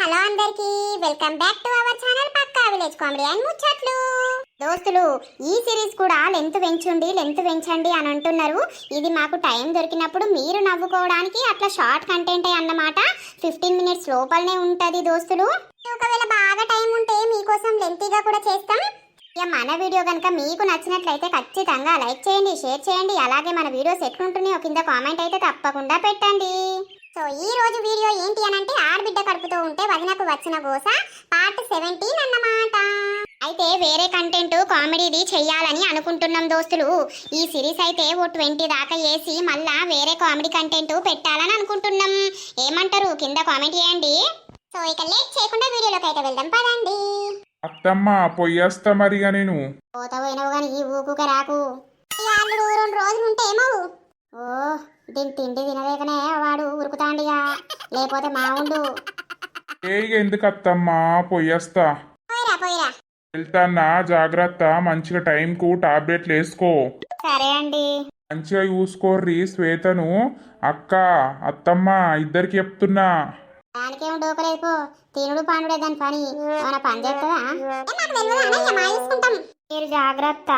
Hello అందరికి welcome back to our channel Pakka village comedy and ముచ్చట్లు. దోస్తులు ఈ సిరీస్ కూడా లెంత్ పెంచుండి లెంత్ పెంచండి అని అంటున్నారు. ఇది మాకు టైం దొరికినప్పుడు మీరు నవ్వుకోవడానికి అట్లా షార్ట్ కంటెంటే అన్నమాట. ఫిఫ్టీన్ మినిట్స్ లోపలనే ఉంటుంది దోస్తులు. ఒకవేళ బాగా టైం ఉంటే మీకోసం లెంతీగా కూడా చేస్తాం. ఇక మన వీడియో కనుక మీకు నచ్చినట్లయితే ఖచ్చితంగా లైక్ చేయండి షేర్ చేయండి. అలాగే మన వీడియోస్ ఎట్లుంటున్నాయో కింద కామెంట్ అయితే తప్పకుండా పెట్టండి. సో ఈ రోజు వీడియో ఏంటి అని అంటే ఆడబిడ్డ కడుపుతో ఉంటే వదినకు వచ్చిన గోస పార్ట్ సెవెంటీన్ అన్నమాట. అయితే వేరే కంటెంట్ కామెడీది చెయ్యాలని అనుకుంటున్నాం దోస్తులు. ఈ సిరీస్ అయితే ఓ ట్వంటీ దాకా వేసి మళ్ళా వేరే కామెడీ కంటెంట్ పెట్టాలని అనుకుంటున్నాం. ఏమంటారు? కింద కామెంట్ చేయండి. సో ఇక లేట్ చేయకుండా వీడియోలోకి అయితే వెళ్దాం పదండి. అత్తమ్మ పొయ్యేస్తా మరిగా నేను. పోత పోయినావు కానీ ఈ ఊకుక రాకు. రెండు రోజులు ఉంటే ఏమవు? ఓ దీని తిండి తినలేకనే వాడు ఉరుకుతాండిగా. లేకపోతే మా ఉండు. ఏ ఎందుకు అత్తమ్మ పోయిరా పోయిరా. వెళ్తాన్నా జాగ్రత్త మంచిగా టైంకు టాబ్లెట్లు వేసుకో. సరే అండి. మంచిగా చూసుకోర్రి శ్వేతను. అక్క అత్తమ్మ ఇద్దరికి చెప్తున్నా. దానికేం డోకలేదు పో. తినుడు పానుడే దాని పని. ఏమైనా పని చేస్తుందా మీరు జాగ్రత్త.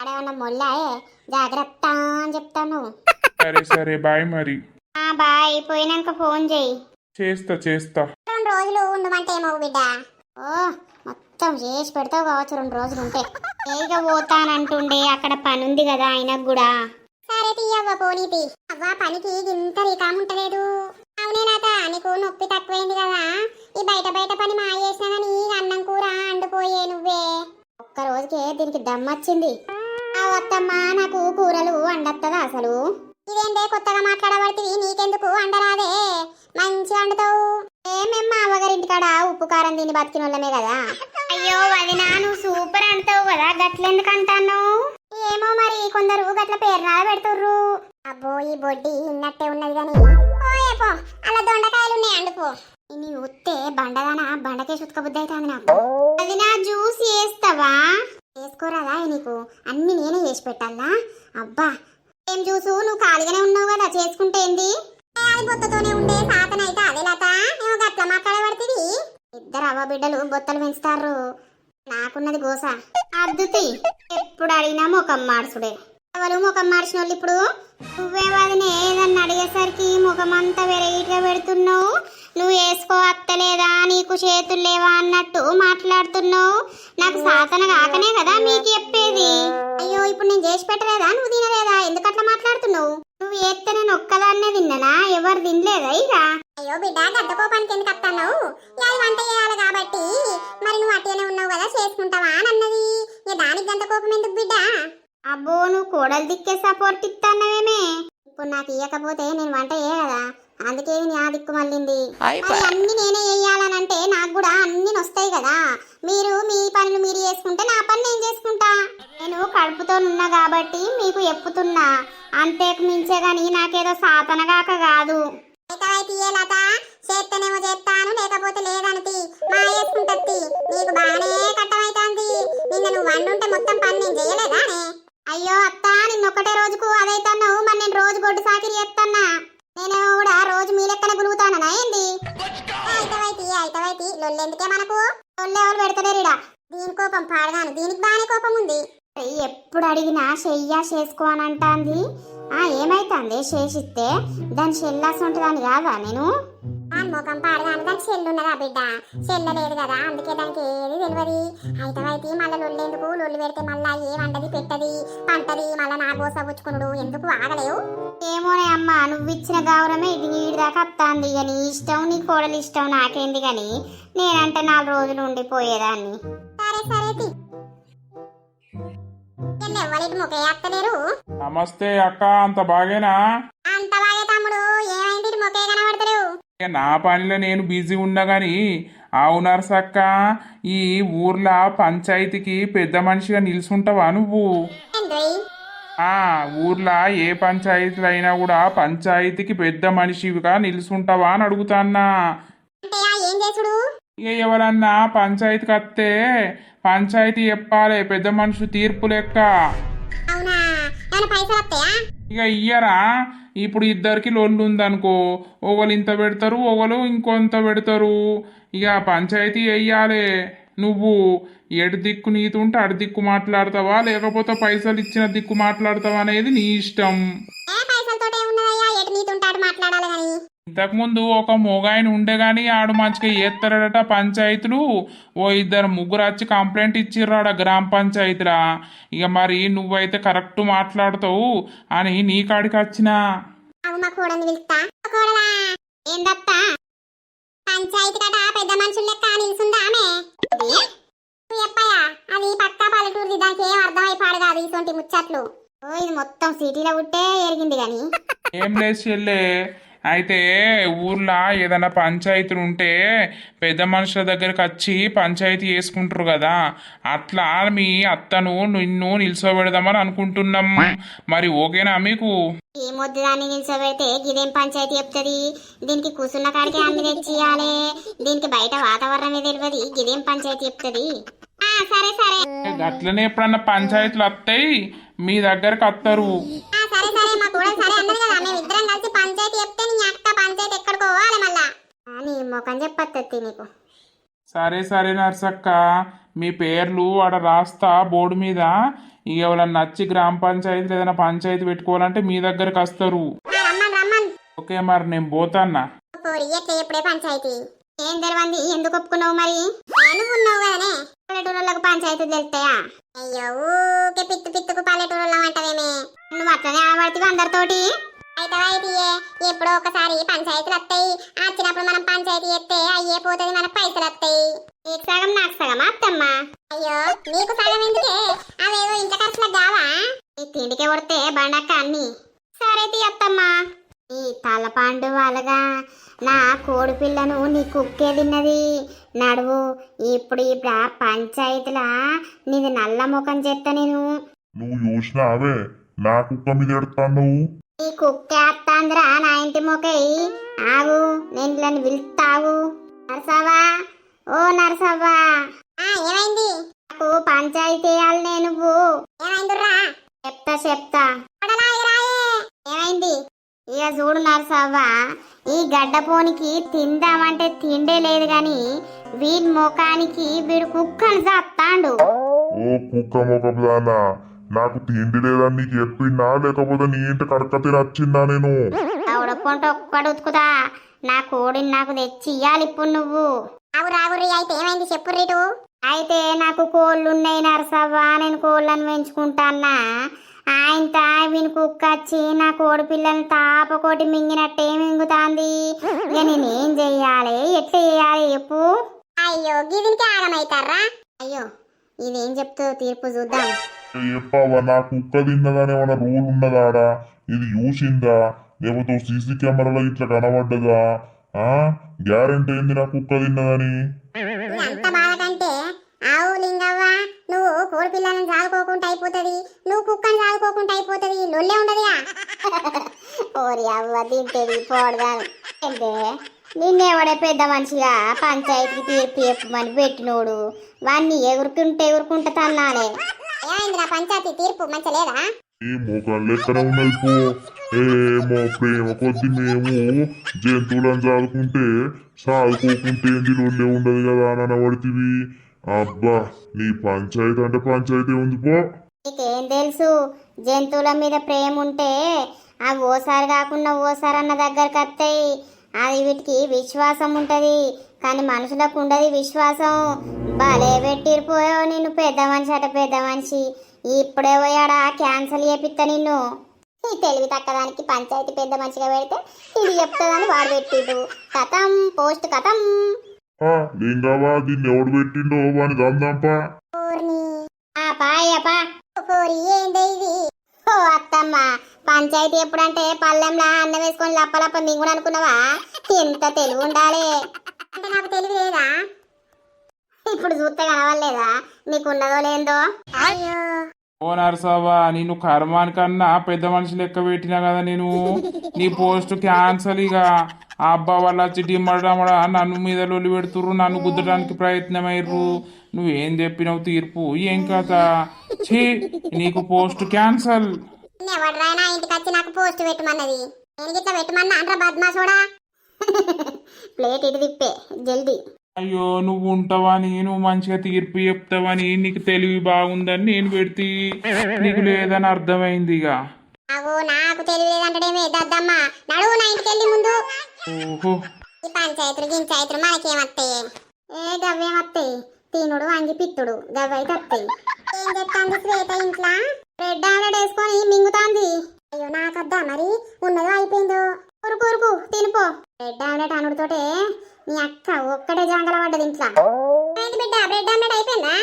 అడేమన్నా మొల్లాయే జాగ్రత్త అని చెప్తాను. సరే సరే బాయ్ మరి. ఆ బాయ్ పోయినాక ఫోన్ చేయి చేస్తా చేస్తా. రెండు రోజులు ఉండమంటే ఏమో బిడ్డ? ఓ మొత్తం చేసి పెడతావు కావచ్చు రెండు రోజులు ఉంటే. ఏగా పోతానంటుండే అక్కడ పని ఉంది కదా ఆయనకు కూడా. సరే తీయవ్వ పోనీతి అవ్వ పనికి ఇంత రికాముంటలేదు అవునే నాత నీకు నొప్పి తక్కువైంది కదా. ఈ బయట బయట పని మా చేసినా గానీ అన్నం కూర అండిపోయే నువ్వే. ఒక్క రోజుకే దీనికి దమ్మొచ్చింది. అవత్తమ్మా నాకు కూరలు వండత్తదా అసలు? ఇదేందే కొత్తగా మాట్లాడబడుతుంది? నీకెందుకు అండరాదే? మంచి వండుతావు ఏమేమ్మ అవ్వగారింటికాడ ఉప్పు కారం తిని బతికిన వాళ్ళమే కదా. అయ్యో వదినా నువ్వు సూపర్ అంటావు కదా గట్లెందుకు అంటాను ఏమో మరి కొందరు గట్ల పేరునాల పెడుతుర్రు. అబ్బో ఈ బొడ్డి ఇన్నట్టే ఉన్నది గాని. ఓయేపో అలా దొండకాయలు ఉన్నాయి అండుపో నీ ఉత్తే బండగాన? బండకే సుతక బుద్ధి అవుతుంది నాకు. మార్చుడే ఎవరు ముఖం మార్చిన వాళ్ళు ఇప్పుడు? నువ్వే ఏదన్నా అడిగేసరికి ముఖం అంతా వెరైటీగా పెడుతున్నావు. నువ్వు వేసుకో అత్తలేదా నీకు చేతులు లేవా అన్నట్టు మాట్లాడుతున్నావు. నాకు సాధన కాకనే కదా మీకు చెప్పేది. అయ్యో ఇప్పుడు నేను చేసి పెట్టలేదా? నువ్వు తినలేదా? ఎందుకు అట్లా మాట్లాడుతున్నావు? నువ్వు ఏస్తే నేను ఒక్కదాన్నే తిన్నానా? ఎవరు తినలేదా ఇక? అయ్యో బిడ్డ గడ్డ కోపానికి ఎందుకు అత్తన్నావు? అది వంట చేయాలి కాబట్టి. మరి నువ్వు అట్టేనే ఉన్నావు కదా చేసుకుంటావా అని అన్నది. దానికి గంట కోపం ఎందుకు బిడ్డ? అబ్బో నువ్వు కోడలు దిక్కే సపోర్ట్ ఇస్తానవేమే ఇప్పుడు నాకు ఇవ్వకపోతే నేను వంట చేయ కదా? అందుకే నా దిక్కు మళ్ళింది. అన్ని నేనే చేయాలనంటే నాకు కూడా అన్ని వస్తాయి కదా? మీరు మీ పనులు మీరు చేసుకుంటే నా పని నేను చేసుకుంటా. నేను కడుపుతో ఉన్నా కాబట్టి మీకు చెప్పుతున్నా అంతేకు మించే గాని నాకేదో సాతనగాక కాదు. చేస్తేనేమో చేస్తాను లేకపోతే లేదనతి. మా వేసుకుంటది నీకు బాగానే కట్టమైతుంది. నిన్న నువ్వు వండుంటే మొత్తం పని నేను చేయలేదానే అయ్యో అత్త నిన్నొక్కటే రోజుకు అదైతున్నావు మరి నేను రోజు గొడ్డు సాకిరి ఎత్తన్నా. నేనేమో కూడా రోజు మీ లెక్కన గులుగుతానా ఏంది అయితవైతి అయితవైతి లొల్లెందుకే మనకు? లొల్లెవరు పెడతలేరుడా దీని కోపం పాడగాను. దీనికి బాగానే కోపం ఉంది. ఎప్పుడు అడిగినా చెయ్యా చేసుకో అని అంటాంది. ఆ ఏమైతుంది? చేసిస్తే దాని చెల్లాసి ఉంటుందని కాదా నేను? ముఖం పాడగాను దానికి చెల్లు ఉన్నదా బిడ్డ? చెల్ల లేదు కదా అందుకే దానికి ఏది తెలియదు అయితవైతే మళ్ళీ లొల్లెందుకు లొల్లి పెడితే మళ్ళా ఏ వంటది పెట్టది? పంటది మళ్ళా నా గోస పుచ్చుకునుడు ఎందుకు ఆగలేవు? ఏమోనే అమ్మ నువ్వు ఇచ్చిన గౌరవమే ఇది నీడి దాకా వస్తాంది ఇక నీ ఇష్టం నీ కోడలు ఇష్టం నాకేంది కానీ నేనంటే నాలుగు రోజులు ఉండిపోయేదాన్ని. సరే సరే ఎవరికి ముఖే అత్తలేరు? నమస్తే అక్క అంత బాగేనా? అంత బాగా నా పనిలో నేను బిజీ ఉన్నా గాని అవును నర్సక్క ఈ ఊర్లో పంచాయతీకి పెద్ద మనిషిగా నిల్చుంటావా నువ్వు? ఆ ఊర్లో ఏ పంచాయతీలు అయినా కూడా పంచాయతీకి పెద్ద మనిషిగా నిల్చుంటావా అని అడుగుతాన్నా. ఇక ఎవరన్నా పంచాయతీకి వస్తే పంచాయతీ చెప్పాలి పెద్ద మనిషి తీర్పు లెక్క. ఇక ఇయ్యరా? ఇప్పుడు ఇద్దరికి లొల్లు ఉందనుకో ఒకళ్ళు ఇంత పెడతారు ఒకళ్ళు ఇంకొంత పెడతారు. ఇక పంచాయతీ వెయ్యాలి నువ్వు ఎటు దిక్కు నీతుంటే అటు దిక్కు మాట్లాడతావా? లేకపోతే పైసలు ఇచ్చిన దిక్కు మాట్లాడతావా అనేది నీ ఇష్టం. ఇంతకుముందు ఒక మొగాయన ఉండే గాని ఆడు మంచిగా చేస్తాడట పంచాయతీలు. ఓ ఇద్దరు ముగ్గురు వచ్చి కంప్లైంట్ ఇచ్చిర్రాడ గ్రామ పంచాయతీలా. ఇక మరి నువ్వైతే కరెక్ట్ మాట్లాడతావు అని నీ కాడికి వచ్చినా? పంచాయతీ కట పెద్ద మనుషుల లెక్క అది పక్కా దానికి ఏం అర్థమైపాడు కాదు ఇటువంటి ముచ్చట్లు. ఓ ఇది మొత్తం సిటీలో ఉంటే ఎరిగింది గాని. ఏం లేదు చెల్లే. అయితే ఊర్లో ఏదైనా పంచాయతీలు ఉంటే పెద్ద మనుషుల దగ్గరికి వచ్చి పంచాయతీ చేసుకుంటారు కదా. అట్లా మీ అత్తను నిన్ను నిల్చోబెడదామని అనుకుంటున్నాం. మరి ఓకేనా మీకు? ఈ మొద్దు దాన్ని నిల్చోబెడితే గిదేం పంచాయతీ చెప్తుంది? దీనికి కూసున్న కాడికి అన్ని తెచ్చియాలి దీనికి బయట వాతావరణమే తెలియదు గిదేం పంచాయతీ చెప్తుంది? సరే సరే. అట్లనే ఎప్పుడన్నా పంచాయతీలు వస్తాయి మీ దగ్గరకు వస్తారు సరే సరే నర్సక్క. మీ పేర్లు ఆడ రాస్తా బోర్డు మీద. ఇక ఎవరన్నా నచ్చి గ్రామ పంచాయతీ ఏదైనా పంచాయతీ పెట్టుకోవాలంటే మీ దగ్గరకు వస్తారు. ఓకే మరి నేను పోతాన్నా. ఏం తెలియంది ఎందుకు ఒప్పుకున్నావు మరి? నేను ఉన్నావు కదనే. పల్లెటూరులకు పంచాయతీ తెలుస్తాయా అయ్యో ఊకే పిత్తు పిత్తుకు పల్లెటూరులో అంటవేమే నువ్వు అట్లనే ఆడబడుతుంది అందరితోటి. అయితే అయితే ఎప్పుడో ఒకసారి పంచాయతీలు వస్తాయి వచ్చినప్పుడు మనం పంచాయతీ ఎత్తే అయ్యే పోతుంది మనకు పైసలు వస్తాయి నీకు సగం నాకు సగం అత్తమ్మ? అయ్యో నీకు సగం ఎందుకే? అవేవో ఇంత ఖర్చులకు కావా? నీ తిండికి కొడితే బండక్క అన్ని. సరే తీయత్తమ్మా ఈ తలపాండు వాళ్ళగా నా కోడి పిల్లను నీ కుక్కే తిన్నది. నడువు. ఇప్పుడు ఇప్పుడు ఆ పంచాయతీలా నీది నల్ల ముఖం చేస్తా నేను. నువ్వు చూసినావే నా కుక్క మీద ఎడతావు నువ్వు. ఈ కుక్కే అత్తాంద్రా నా ఇంటి మొక్కయి ఆగు నేను ఇలా పిలుస్తావు నరసవ్వా ఓ నరసవ్వా. ఏమైంది? నాకు పంచాయతీ వేయాలి నేను ఏమైందిరా చెప్తా చెప్తా. ఏమైంది? ఇక చూడు నరసవ్వా ఈ గడ్డపోనికి తిందామంటే తిండే లేదు గాని వీడి ముఖానికి వీడు కుక్కను చత్తాండు ఓ కుక్క దానా? నాకు తిండి లేదని నీకు చెప్పిందా లేకపోతే నీ ఇంటి కడక నచ్చిందా నేను? ఆవిడకుంటే ఒక్కడు ఉతుకుతా. నా కోడిని నాకు తెచ్చి ఇయ్యాలి ఇప్పుడు నువ్వు. రావు రావురి అయితే ఏమైంది? చెప్పు రీటు అయితే నాకు కోళ్ళు ఉన్నాయి నరసవ్వా. నేను కోళ్ళను పెంచుకుంటానా ఆయన వీని కుక్క వచ్చి నా కోడి పిల్లల్ని తాపకోటి మింగినట్టే మింగుతాంది. ఇక నేనేం చెయ్యాలి? ఎట్లా చేయాలి? చెప్పు. అయ్యో గిదినికి ఆగమైతారా? అయ్యో ఇదేం చెప్తుందో తీర్పు చూద్దాం. చెప్పావా నా కుక్క తిన్నదని ఏమైనా రూల్ ఉన్నదాడా? ఇది చూసిందా? లేకపోతే సీసీ కెమెరాలో ఇట్లా కనబడ్డదా? ఆ? గ్యారెంటీ ఏంది నా కుక్క తిన్నదని? అంత బాధ కంటే ఆవు లింగవ్వ నువ్వు కోడి పిల్లలను చాలుకోకుండా అయిపోతుంది. నువ్వు కుక్కని చాలుకోకుండా అయిపోతుంది. లొల్లే ఉండదుగా. ఓరి అవ్వ తింటది పోడదాను అంటే నిన్నేవాడే పెద్ద మనిషిగా పంచాయతీకి తీర్పు చెప్పమని పెట్టినోడు. వాన్ని ఎగురుకుంటే ఎగురుకుంటే తన్నాలే ఏమైంది నా పంచాయతీ తీర్పు మంచి లేదా? ఈ మొఖం లెక్కన ఉన్నది పో. ఏమో ప్రేమ కొద్ది మేము జంతువులను చాదుకుంటే సాదుకోకుంటే ఏంది? లొల్లే ఉండదు కదా అని అనబడితివి. అబ్బా నీ పంచాయతీ అంటే పంచాయతీ ఉంది పో. నీకేం తెలుసు? జంతువుల మీద ప్రేమ ఉంటే ఆ ఓసారి కాకుండా ఓసారి అన్న దగ్గరకు వస్తాయి. అది వీటికి విశ్వాసం ఉంటది. కానీ మనుషులకు ఉండదు విశ్వాసం. భలే పెట్టిరిపోయావు నిన్ను పెద్ద మనిషి అట పెద్ద మనిషి. ఇప్పుడే పోయాడా? క్యాన్సల్ చేపిస్తా నిన్ను. ఈ తెలివి తక్కదానికి పంచాయతీ పెద్ద మనిషిగా పెడితే ఇది చెప్తుందని వాడు పెట్టిడు. కథం పోస్ట్ కథం. లింగవా దీన్ని ఎవడు పెట్టిండో వాని ఏంది ఇది ఓ అత్తమ్మ. పంచాయతీ ఎప్పుడంటే పల్లెంలా అన్నం వేసుకొని లప్పలప్ప మింగుడు అనుకున్నావా? ఎంత తెలివి ఉండాలి. అంటే నాకు తెలివి లేదా? ఇప్పుడు చూస్తే కనవలేదా నీకున్నదో లేదో? అయ్యో. ఓ నరసవ్వ నేను కర్మాని కన్నా పెద్ద మనిషి లెక్క పెట్టినా కదా నేను. నీ పోస్ట్ క్యాన్సల్ ఇక ఆ అబ్బా వాళ్ళు వచ్చి డిమ్మడమడ నన్ను మీద లొల్లి పెడుతుర్రు నన్ను గుద్దడానికి ప్రయత్నమయ్యారు నువ్వేం చెప్పినావు తీర్పు? ఏం కథ? ఛీ నీకు పోస్ట్ క్యాన్సల్. ఇంటికి వచ్చి నాకు పోస్ట్ పెట్టమన్నది. నేను గిట్లా పెట్టమన్నా? అంటారా బద్మాసోడా ప్లేట్ ఇటు తిప్పే జల్దీ. అయ్యో నువ్వు ఉంటావని నువ్వు మంచిగా తీర్పు చెప్తావని నీకు తెలివి బాగుందని నేను పెడితే నీకు లేదని అర్థమైంది ఇక. అగో నాకు తెలియలేదంటేమే దద్దమ్మ? నడువు నా ఇంటికి వెళ్ళి ముందు. ఓహో. ఈ పంచాయతీలు గించాయతీలు మనకేమత్తాయి? ఏ గవ్వేమత్తాయి? తినుడు వంగి పిత్తుడు గవ్వైతే వస్తాయి ఏం చెప్తాంది శ్వేత ఇంట్లో? రెడ్ ఆమ్లెట్ వేసుకొని మింగుతాంది. అయ్యో నాకద్దా మరి? ఉన్నదో అయిపోయిందో? కొరుకు కొరుకు తినిపో. రెడ్ ఆమ్లెట్ అనుడితోటే నీ అక్క ఒక్కటే జాంగల పడ్డది ఇంట్లో. బిడ్డ బ్రెడ్ ఆమ్లెట్ అయిపోయిందా?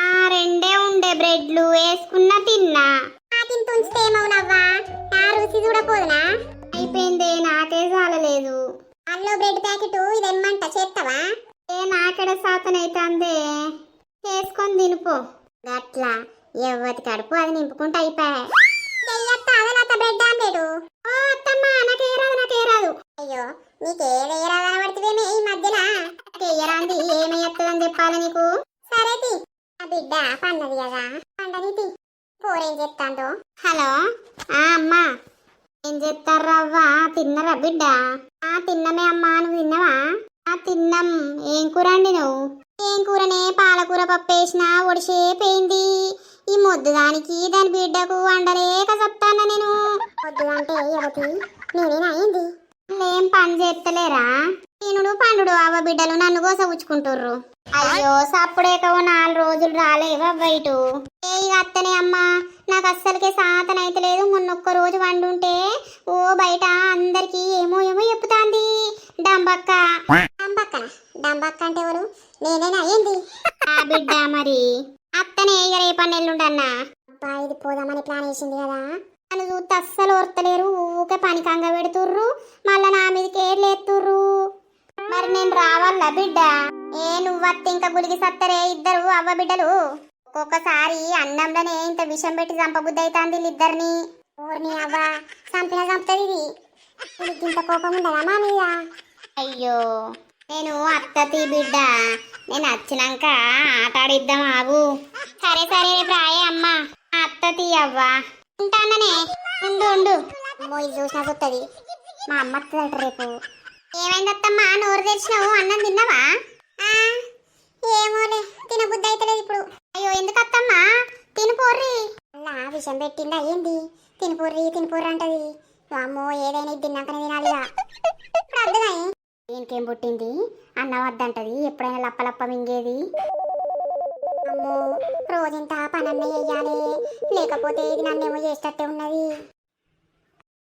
ఆ రెండే ఉండే బ్రెడ్లు వేసుకున్నా తిన్నా. తింటూ ఏమవునవ్వా? ఆ రుచి చూడపోదునా? అయిపోయిందే నాకే చాలలేదు. అల్లో బ్రెడ్ ప్యాకెట్ ఇది ఎమ్మంట చేస్తావా ఏ నాకెడ సాతనైతే చేసుకొని తినిపో. గట్లా ఎవరి కడుపు అది నింపుకుంటూ అయిపోయా. బ్రెడ్ ఆమ్లెట్ ఓ అత్తమ్మ నాకేరాదు అయ్యో నీకే వేయరాదని పడుతుందేమే ఈ మధ్యన? నాకేయరాంది ఏమయ్యత్తదని చెప్పాలి నీకు? సరే తి. ఆ బిడ్డ పండది కదా పండది తి. చెప్తాందో హలో ఆ అమ్మా. ఏం చెప్తారవ్వా తిన్నరా బిడ్డ? ఆ తిన్నమే అమ్మా నువ్వు తిన్నవా? ఆ తిన్నాం. ఏం కూరండి నువ్వు ఏం కూరనే? పాలకూర పప్పు వేసిన ఒడిసేపోయింది ఈ మొద్దు దానికి దాని బిడ్డకు వండలేక చెప్తాను నేను. మొద్దు అంటే ఎవతి నేనేనా అయింది ఏం పని చేస్తలేరా తినుడు పండుడు అవ్వ బిడ్డలు నన్ను కోసపుచ్చుకుంటుర్రు అయ్యో సప్పుడేకో నాలుగు రోజులు రాలేవా బయట? ఏ అత్తనే అమ్మా నాకు అస్సలకే సాతన అయితే లేదు. మొన్నొక్క రోజు వండుంటే ఓ బయట అందరికి ఏమో ఏమో చెప్తాంది డంబక్క డంబక్కన డంబక్క అంటే ఎవరు? నేనేనా? ఏంది? ఆ బిడ్డ మరి. అత్తనే ఇక రేపన్న ఎల్లుండన్నా అబ్బా ఇది పోదామని ప్లాన్ వేసింది కదా. నన్ను చూస్తే అస్సలు ఓర్తలేరు. ఊకే పని కంగ పెడుతుర్రు. మళ్ళా నా మీదకి ఏర్లేస్తుర్రు మరి నేను రావాలా బిడ్డ? ఏ నువ్వత్త ఇంకా గులిగి సత్తరే ఇద్దరు అవ్వ బిడ్డలు. ఒక్కొక్కసారి అన్నంలోనే ఇంత విషం పెట్టి చంపబుద్ధి అవుతాంది వీళ్ళిద్దరిని. ఊరిని అవ్వ చంపిన చంపుతుంది ఇది. ఇంత కోపం ఉండదా మా మీద? అయ్యో నేను అత్తతి బిడ్డ. నేను వచ్చినాక ఆట ఆడిద్దాం ఆగు. సరే సరే రేపు రాయే అమ్మ. అత్తతి అవ్వ. ఉంటాననే ఉండు ఉండు. అమ్మో ఇది చూసినా చూస్తుంది మా అమ్మ రేపు. ఏమైందత్తమ్మా నోరు తెరిచినావు? అన్నం తిన్నావా? ఏమోలే తినబుద్ధి అయితలేదు ఇప్పుడు. అయ్యో ఎందుకు తినిపోర్రి అలా విషం పెట్టిందా ఏంది? తినిపోర్రి తినిపోర్రి అంటది. అమ్మో ఏదైనా ఇది తిన్నాకనే తినాలిగా. ఇప్పుడు అర్థమై దీనికేం పుట్టింది? అన్నం వద్దంటది. ఎప్పుడైనా లప్పలప్ప మింగేది? అమ్మో రోజంతా పనన్న వెయ్యాలి లేకపోతే ఇది నన్నేమో చేసేటట్టే ఉన్నది.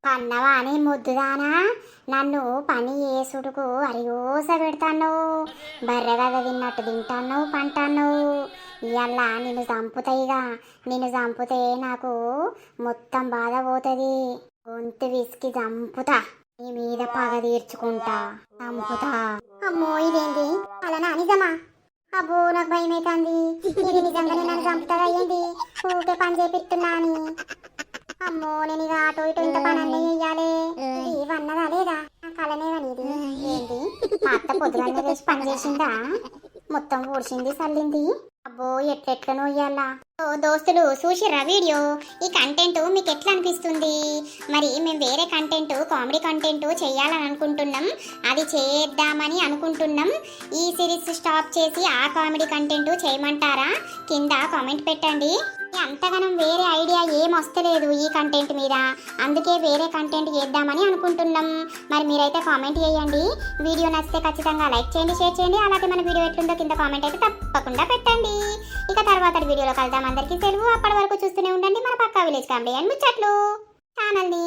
పన్నవా అని ముద్దుదానా నన్ను పని చేసుడుకు అరిగోస పెడతాను బర్రెగద తిన్నట్టు తింటాను పంటాను ఇవల్ల నిన్ను చంపుతాయిగా నిన్ను చంపుతే నాకు మొత్తం బాధ పోతుంది. గొంతు విసికి చంపుతా. నీ మీద పగ తీర్చుకుంటా. చంపుతా. అమ్మో ఇదేంటి అలా నిజమా? అబ్బో నాకు భయం అవుతుంది ఇది నిజంగానే నన్ను చంపుతుందా ఏంటి ఊకే పని చేపిస్తున్నా అని అమ్మో నేను ఇక అటు ఇటు ఇంత పని అన్నీ చెయ్యాలి. ఇది అన్నదా లేదా? నా కలనే ఇది ఏంటి అత్త పొద్దుగానే వేసి పని చేసిందా? మొత్తం ఊడ్చింది చల్లింది అబ్బో ఎట్లెట్లనో ఇయ్యాలా ఓ దోస్తులు చూసిర్రా వీడియో? ఈ కంటెంట్ మీకు ఎట్లా అనిపిస్తుంది? మరి మేము వేరే కంటెంట్ కామెడీ కంటెంట్ చేయాలని అనుకుంటున్నాం. అది చేద్దామని అనుకుంటున్నాం. ఈ సిరీస్ స్టాప్ చేసి ఆ కామెడీ కంటెంట్ చేయమంటారా? కింద కామెంట్ పెట్టండి. అంతగానం వేరే ఐడియా ఏం వస్తలేదు ఈ కంటెంట్ మీద. అందుకే వేరే కంటెంట్ చేద్దామని అనుకుంటున్నాం. మరి మీరైతే కామెంట్ చేయండి. వీడియో నచ్చితే ఖచ్చితంగా లైక్ చేయండి షేర్ చేయండి. అలాగే మన వీడియో ఎట్లుందో కింద కామెంట్ అయితే తప్పకుండా పెట్టండి. ఇక తర్వాత వీడియోలో కలుద్దాం అందరికీ సెలవు. అప్పటి వరకు చూస్తూనే ఉండండి మన పక్కా విలేజ్ కామెడీ అండ్ ముచ్చట్లు. ఛానల్ని